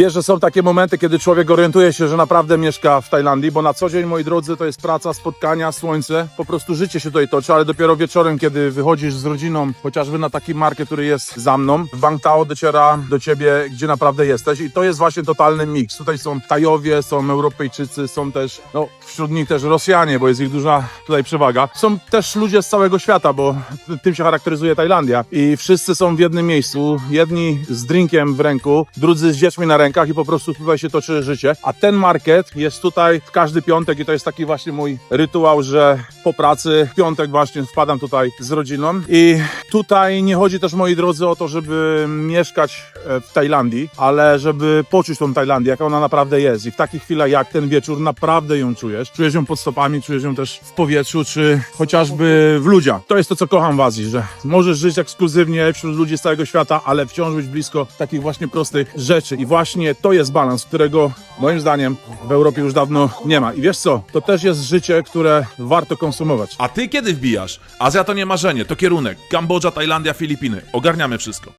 wiesz, że są takie momenty, kiedy człowiek orientuje się, że naprawdę mieszka w Tajlandii, bo na co dzień, moi drodzy, to jest praca, spotkania, słońce, po prostu życie się tutaj toczy, ale dopiero wieczorem, kiedy wychodzisz z rodziną, chociażby na taki market, który jest za mną, w Bangtao dociera do ciebie, gdzie naprawdę jesteś. I to jest właśnie totalny miks. Tutaj są Tajowie, są Europejczycy, są też, no, wśród nich też Rosjanie, bo jest ich duża tutaj przewaga. Są też ludzie z całego świata, bo tym się charakteryzuje Tajlandia. I wszyscy są w jednym miejscu, jedni z drinkiem w ręku, drudzy z dziećmi na rękach i po prostu tutaj się toczy życie. A ten market jest tutaj w każdy piątek i to jest taki właśnie mój rytuał, że po pracy w piątek właśnie wpadam tutaj z rodziną i tutaj nie chodzi też moi drodzy o to, żeby mieszkać e, w Tajlandii, ale żeby poczuć tą Tajlandię, jaka ona naprawdę jest i w takich chwilach jak ten wieczór naprawdę ją czujesz. Czujesz ją pod stopami, czujesz ją też w powietrzu, czy chociażby w ludziach. To jest to, co kocham w Azji, że możesz żyć ekskluzywnie wśród ludzi z całego świata, ale wciąż być blisko takich właśnie prostych rzeczy i właśnie to jest balans, którego moim zdaniem w Europie już dawno nie ma. I wiesz co, to też jest życie, które warto konsumować. A ty kiedy wbijasz? Azja to nie marzenie, to kierunek. Kambodża, Tajlandia, Filipiny. Ogarniamy wszystko.